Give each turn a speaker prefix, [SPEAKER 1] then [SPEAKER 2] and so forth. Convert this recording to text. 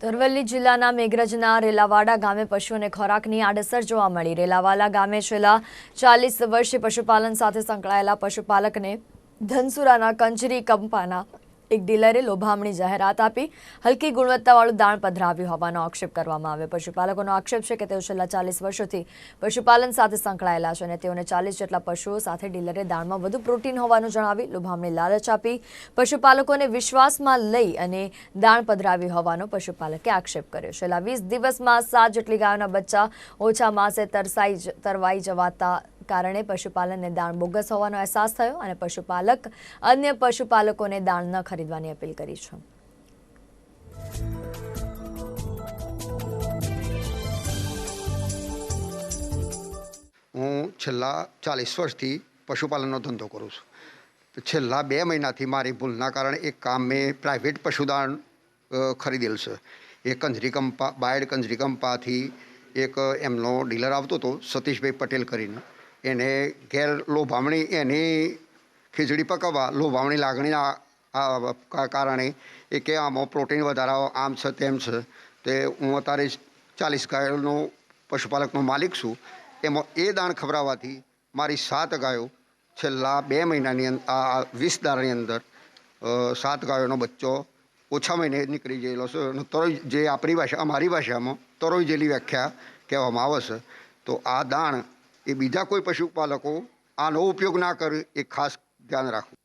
[SPEAKER 1] અરવલ્લી જિલ્લાના મેઘરજના રેલાવાડા ગામે પશુઓને ખોરાકની આડઅસર જોવા મળી. રેલાવાલા ગામે છેલ્લા ચાલીસ વર્ષે પશુપાલન સાથે સંકળાયેલા પશુપાલકને ધનસુરાના કંજરી કંપાના એક ડીલરે લોભામણી જાહેરાત આપી. હલકી ગુણવત્તાવાળું દાણ પધરાવ્યું હોવાનો આક્ષેપ કરવામાં આવ્યો. પશુપાલકોનો આક્ષેપ છે કે તેઓ છેલ્લા ચાલીસ વર્ષોથી પશુપાલન સાથે સંકળાયેલા છે અને તેઓને ચાલીસ જેટલા પશુઓ સાથે ડીલરે દાણમાં વધુ પ્રોટીન હોવાનું જણાવી લોભામણી લાલચ આપી. પશુપાલકોને વિશ્વાસમાં લઈ અને દાણ પધરાવી હોવાનો પશુપાલકે આક્ષેપ કર્યો. છેલ્લા વીસ દિવસમાં સાત જેટલી ગાયોના બચ્ચા ઓછા માસે તરસાઈ તરવાઈ જવાતા કારણે પશુપાલનને દાણ બોગસ હોવાનો અહેસાસ થયો અને પશુપાલક અન્ય પશુપાલકોને દાણ ન ખરીદવાની અપીલ કરી છે.
[SPEAKER 2] હું છેલ્લા ચાલીસ વર્ષથી પશુપાલનનો ધંધો કરું છું. છેલ્લા બે મહિનાથી મારી ભૂલના કારણે એક કામ મેં પ્રાઇવેટ પશુદાન અ, ખરીદેલ છે. એ કંજરી કંપા બાયડ કંજરી કંપાથી એક એમનો ડીલર આવતો હતો સતીશભાઈ પટેલ કરીને. એને ઘેર લોભામણી, એની ખીચડી પકવવા, લોભામણી લાગણીના કારણે એ કે આમાં પ્રોટીન વધારાઓ આમ છે, તેમ છે. તે હું અત્યારે ચાલીસ ગાયોનો પશુપાલકનો માલિક છું. એમાં એ દાણ ખવડાવવાથી મારી સાત ગાયો છેલ્લા બે મહિનાની અંદર આ વીસ દારની અંદર સાત ગાયોનો બચ્ચો ઓછા મહિને નીકળી ગયેલો છે. અને તરોઈ જે આપણી ભાષા, અમારી ભાષામાં તરોઈ જેલી વ્યાખ્યા કહેવામાં આવે છે. તો આ દાણ એ બીજા કોઈ પશુપાલકો આનો ઉપયોગ ના કરે એ ખાસ ધ્યાન રાખવું.